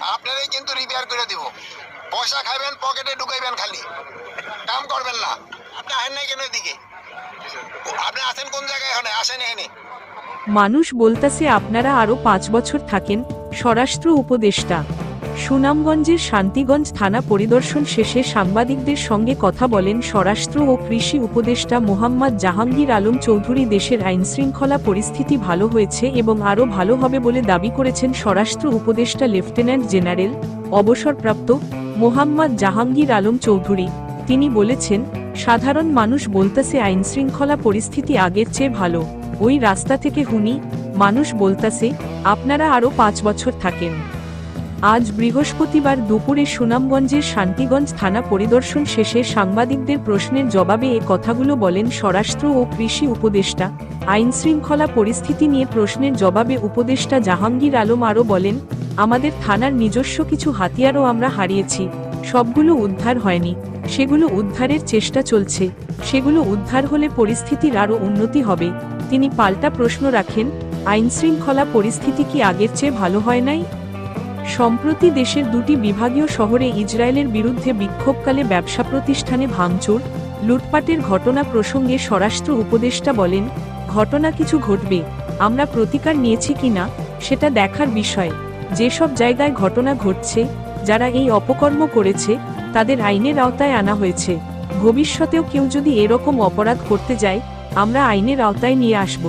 আপনারাই কিন্তু রিপেয়ার করে দিব। পয়সা খাইবেন পকেটে ঢুকাইবেন খালি। কাম করবেন না। আপনি আসেন নাই কেন এদিকে? আপনি আছেন কোন জায়গায় এখানে? আসেন এখানে। মানুষ বলতাছে, আপনারা আরও পাঁচ বছর থাকেন, স্বরাষ্ট্র উপদেষ্টা। সুনামগঞ্জের শান্তিগঞ্জ থানা পরিদর্শন শেষে সাংবাদিকদের সঙ্গে কথা বলেন স্বরাষ্ট্র ও কৃষি উপদেষ্টা মোহাম্মদ জাহাঙ্গীর আলম চৌধুরী। দেশের আইনশৃঙ্খলা পরিস্থিতি ভালো হয়েছে এবং আরও ভালো হবে বলে দাবি করেছেন স্বরাষ্ট্র উপদেষ্টা লেফটেন্যান্ট জেনারেল অবসরপ্রাপ্ত মোহাম্মদ জাহাঙ্গীর আলম চৌধুরী। তিনি বলেছেন, সাধারণ মানুষ বলতেছে আইনশৃঙ্খলা পরিস্থিতি আগের চেয়ে ভালো। ওই রাস্তা থেকে হুনি, মানুষ বলতাছে, আপনারা আরও পাঁচ বছর থাকেন। আজ বৃহস্পতিবার দুপুরে সুনামগঞ্জের শান্তিগঞ্জ থানা পরিদর্শন শেষে সাংবাদিকদের প্রশ্নের জবাবে এ কথাগুলো বলেন স্বরাষ্ট্র ও কৃষি উপদেষ্টা। আইনশৃঙ্খলা পরিস্থিতি নিয়ে প্রশ্নের জবাবে উপদেষ্টা জাহাঙ্গীর আলম আরও বলেন, আমাদের থানার নিজস্ব কিছু হাতিয়ারও আমরা হারিয়েছি। সবগুলো উদ্ধার হয়নি। সেগুলো উদ্ধারের চেষ্টা চলছে। সেগুলো উদ্ধার হলে পরিস্থিতির আরও উন্নতি হবে। তিনি পাল্টা প্রশ্ন রাখেন, আইনশৃঙ্খলা পরিস্থিতি কি আগের চেয়ে ভালো হয় নাই? সম্প্রতি দেশের দুটি বিভাগীয় শহরে ইসরায়েলের বিরুদ্ধে বিক্ষোভকালে ব্যবসা প্রতিষ্ঠানে ভাঙচুর, লুটপাটের ঘটনা প্রসঙ্গে স্বরাষ্ট্র উপদেষ্টা বলেন, ঘটনা কিছু ঘটবে, আমরা প্রতিকার নিয়েছি কিনা সেটা দেখার বিষয়। যেসব জায়গায় ঘটনা ঘটছে, যারা এই অপকর্ম করেছে, তাদের আইনের আওতায় আনা হয়েছে। ভবিষ্যতেও কেউ যদি এরকম অপরাধ করতে যায়, আমরা আইনের আওতায় নিয়ে আসব।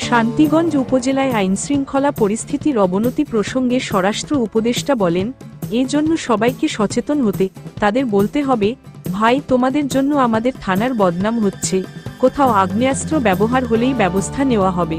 শান্তিগঞ্জ উপজেলায় আইনশৃঙ্খলা পরিস্থিতির অবনতি প্রসঙ্গে স্বরাষ্ট্র উপদেষ্টা বলেন এজন্য সবাইকে সচেতন হতে, তাদের বলতে হবে, ভাই, তোমাদের জন্য আমাদের থানার বদনাম হচ্ছে। কোথাও আগ্নেয়াস্ত্র ব্যবহার হলেই ব্যবস্থা নেওয়া হবে।